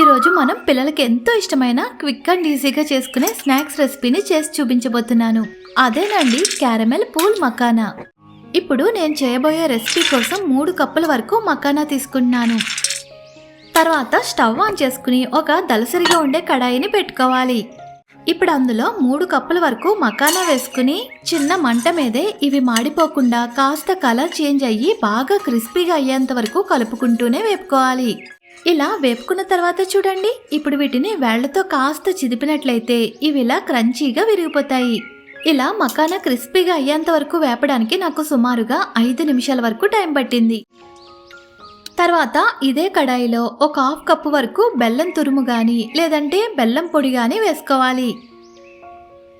ఈరోజు మనం పిల్లలకి ఎంతో ఇష్టమైన క్విక్ అండ్ ఈజీగా చేసుకునే స్నాక్స్ రెసిపీని చేసి చూపించబోతున్నాను. అదేనండి క్యారమెల్ పూల్ మకానా ఇప్పుడు నేను చేయబోయే రెసిపీ కోసం మూడు కప్పుల వరకు మకానా తీసుకుంటున్నాను తర్వాత స్టవ్ ఆన్ చేసుకుని ఒక దలసరిగా ఉండే కడాయిని పెట్టుకోవాలి. ఇప్పుడు అందులో మూడు కప్పుల వరకు మకానా వేసుకుని చిన్న మంట మీదే ఇవి మాడిపోకుండా కాస్త కలర్ చేంజ్ అయ్యి బాగా క్రిస్పీగా అయ్యేంత వరకు కలుపుకుంటూనే వేపుకోవాలి. ఇలా వేపుకున్న తర్వాత చూడండి. ఇప్పుడు వీటిని వేళ్ళతో కాస్త చిదిపినట్లయితే ఇవి ఇలా క్రంచీగా విరిగిపోతాయి. ఇలా మకానా క్రిస్పీగా అయ్యేంత వరకు వేపడానికి నాకు సుమారుగా ఐదు నిమిషాల వరకు టైం పట్టింది. తర్వాత ఇదే కడాయిలో ఒక హాఫ్ కప్పు వరకు బెల్లం తురుము కానీ లేదంటే బెల్లం పొడి కానీ వేసుకోవాలి.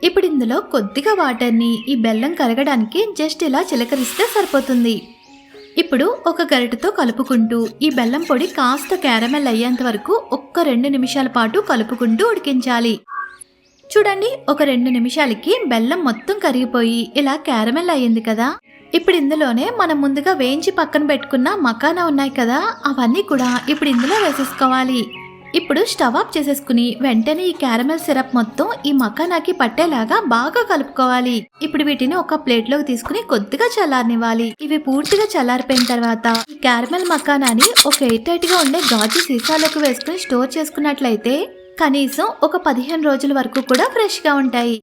ఇప్పుడు ఇందులో కొద్దిగా వాటర్ని ఈ బెల్లం కరగడానికి జస్ట్ ఇలా చిలకరిస్తే సరిపోతుంది. ఇప్పుడు ఒక గరిటతో కలుపుకుంటూ ఈ బెల్లం పొడి కాస్త క్యారమెల్ అయ్యేంత వరకు ఒక్క రెండు నిమిషాల పాటు కలుపుకుంటూ ఉడికించాలి. చూడండి ఒక రెండు నిమిషాలకి బెల్లం మొత్తం కరిగిపోయి ఇలా క్యారమెల్ అయ్యింది కదా. ఇప్పుడు ఇందులోనే మనం ముందుగా వేయించి పక్కన పెట్టుకున్న మకానా ఉన్నాయి కదా అవన్నీ కూడా ఇప్పుడు ఇందులో వేసేసుకోవాలి. ఇప్పుడు స్టవ్ ఆఫ్ చేసేసుకుని వెంటనే ఈ క్యారమెల్ సిరప్ మొత్తం ఈ మకానాకి పట్టేలాగా బాగా కలుపుకోవాలి. ఇప్పుడు వీటిని ఒక ప్లేట్లోకి తీసుకుని కొద్దిగా చల్లారనివ్వాలి. ఇవి పూర్తిగా చల్లారిపోయిన తర్వాత ఈ క్యారమెల్ మకానాని ఒక ఎయిర్ టైట్గా ఉండే గాజు సీసాలోకి వేసుకుని స్టోర్ చేసుకున్నట్లయితే కనీసం ఒక పదిహేను రోజుల వరకు కూడా ఫ్రెష్గా ఉంటాయి.